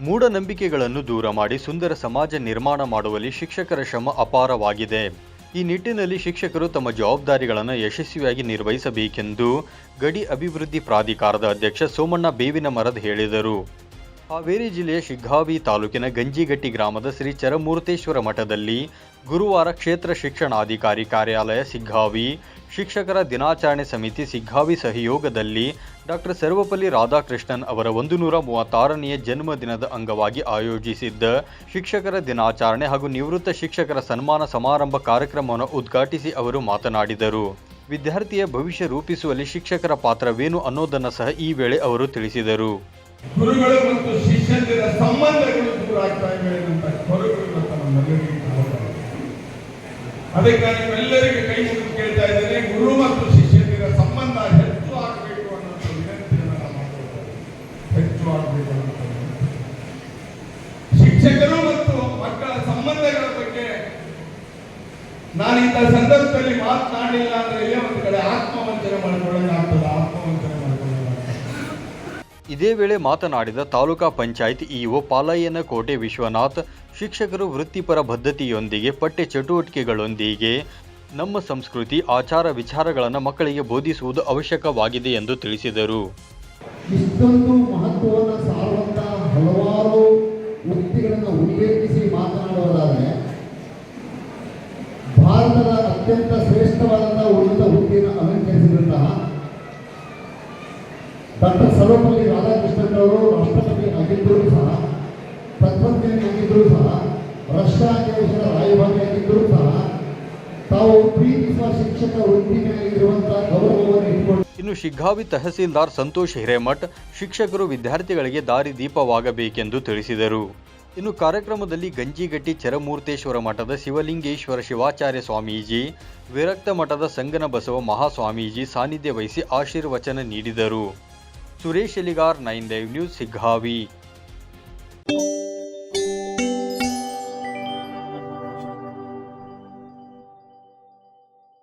ಮೂಢನಂಬಿಕೆಗಳನ್ನು ದೂರ ಮಾಡಿ ಸುಂದರ ಸಮಾಜ ನಿರ್ಮಾಣ ಮಾಡುವಲ್ಲಿ ಶಿಕ್ಷಕರ ಶ್ರಮ ಅಪಾರವಾಗಿದೆ. ಈ ನಿಟ್ಟಿನಲ್ಲಿ ಶಿಕ್ಷಕರು ತಮ್ಮ ಜವಾಬ್ದಾರಿಗಳನ್ನು ಯಶಸ್ವಿಯಾಗಿ ನಿರ್ವಹಿಸಬೇಕೆಂದು ಗಡಿ ಅಭಿವೃದ್ಧಿ ಪ್ರಾಧಿಕಾರದ ಅಧ್ಯಕ್ಷ ಸೋಮಣ್ಣ ಬೇವಿನ ಮರದ್ ಹೇಳಿದರು. ಹಾವೇರಿ ಜಿಲ್ಲೆಯ ಶಿಗ್ಗಾವಿ ತಾಲೂಕಿನ ಗಂಜಿಗಟ್ಟಿ ಗ್ರಾಮದ ಶ್ರೀ ಚರಮೂರ್ತೇಶ್ವರ ಮಠದಲ್ಲಿ ಗುರುವಾರ ಕ್ಷೇತ್ರ ಶಿಕ್ಷಣಾಧಿಕಾರಿ ಕಾರ್ಯಾಲಯ ಸಿಗ್ಗಾವಿ ಶಿಕ್ಷಕರ ದಿನಾಚರಣೆ ಸಮಿತಿ ಸಿಗ್ಗಾವಿ ಸಹಯೋಗದಲ್ಲಿ ಡಾಕ್ಟರ್ ಸರ್ವಪಲ್ಲಿ ರಾಧಾಕೃಷ್ಣನ್ ಅವರ ಒಂದು ನೂರ ಮೂವತ್ತಾರನೆಯ ಜನ್ಮದಿನದ ಅಂಗವಾಗಿ ಆಯೋಜಿಸಿದ್ದ ಶಿಕ್ಷಕರ ದಿನಾಚರಣೆ ಹಾಗೂ ನಿವೃತ್ತ ಶಿಕ್ಷಕರ ಸನ್ಮಾನ ಸಮಾರಂಭ ಕಾರ್ಯಕ್ರಮವನ್ನು ಉದ್ಘಾಟಿಸಿ ಅವರು ಮಾತನಾಡಿದರು. ವಿದ್ಯಾರ್ಥಿಯ ಭವಿಷ್ಯ ರೂಪಿಸುವಲ್ಲಿ ಶಿಕ್ಷಕರ ಪಾತ್ರವೇನು ಅನ್ನೋದನ್ನು ಸಹ ಈ ವೇಳೆ ಅವರು ತಿಳಿಸಿದರು. ಗುರುಗಳು ಮತ್ತು ಸಂಬಂಧಗಳು ಇವೆ ಅಂತ ಅದಕ್ಕಾಗಿ ನಿಮ್ಮೆಲ್ಲರಿಗೂ ಕೈ ನಾನು ಇಂಥ ಸಂದರ್ಭದಲ್ಲಿ ಮಾತನಾಡಿಲ್ಲ ಅಂದ್ರೆ ಇಲ್ಲೇ ಒಂದು ಕಡೆ ಆತ್ಮವಂಚನೆ ಮಾಡ್ಕೊಳ್ಳೋದಾಗ್ತದೆ ಆತ್ಮವಂಚನೆ ಇದೇ ವೇಳೆ ಮಾತನಾಡಿದ ತಾಲೂಕಾ ಪಂಚಾಯತ್ ಇಒ ಪಾಲಯ್ಯನ ಕೋಟೆ ವಿಶ್ವನಾಥ್ ಶಿಕ್ಷಕರು ವೃತ್ತಿಪರ ಬದ್ಧತೆಯೊಂದಿಗೆ ಪಠ್ಯ ಚಟುವಟಿಕೆಗಳೊಂದಿಗೆ ನಮ್ಮ ಸಂಸ್ಕೃತಿ ಆಚಾರ ವಿಚಾರಗಳನ್ನು ಮಕ್ಕಳಿಗೆ ಬೋಧಿಸುವುದು ಅವಶ್ಯಕವಾಗಿದೆ ಎಂದು ತಿಳಿಸಿದರು. ಅತ್ಯಂತ ಶ್ರೇಷ್ಠವಾದಂತಹ ಉನ್ನತ ಹುದ್ದೆಯನ್ನು ಅಲಂಕರಿಸಿದಂತಹ ಡಾಕ್ಟರ್ ಸರ್ವಪಲ್ಲಿ ರಾಧಾಕೃಷ್ಣನ್ ಅವರು ರಾಷ್ಟ್ರಪತಿ ಆಗಿದ್ದರೂ ಸಹ ತತ್ವಜ್ಞಾನಿಯಾಗಿದ್ದರೂ ಸಹ, ರಷ್ಯಾ ದೇಶದ ರಾಯಭಾರಿಯಾಗಿದ್ದರೂ ಸಹ, ತಾವು ಪ್ರೀತಿಸುವ ಶಿಕ್ಷಕ ವೃತ್ತಿ ಮೇಲೆ ಇರುವಂತಹ ಗೌರವವನ್ನು ಇಟ್ಟುಕೊಂಡು ಇನ್ನು ಶಿಗ್ಗಾವಿ ತಹಸೀಲ್ದಾರ್ ಸಂತೋಷ್ ಹಿರೇಮಠ್ ಶಿಕ್ಷಕರು ವಿದ್ಯಾರ್ಥಿಗಳಿಗೆ ದಾರಿದೀಪವಾಗಬೇಕೆಂದು ತಿಳಿಸಿದರು. ಇನ್ನು ಕಾರ್ಯಕ್ರಮದಲ್ಲಿ ಗಂಜಿಗಟ್ಟಿ ಚರಮೂರ್ತೇಶ್ವರ ಮಠದ ಶಿವಲಿಂಗೇಶ್ವರ ಶಿವಾಚಾರ್ಯ ಸ್ವಾಮೀಜಿ, ವಿರಕ್ತ ಮಠದ ಸಂಗನ ಬಸವ ಮಹಾಸ್ವಾಮೀಜಿ ಸಾನ್ನಿಧ್ಯ ವಹಿಸಿ ಆಶೀರ್ವಚನ ನೀಡಿದರು. Suresh Eligar, nine dive news, Siggavi.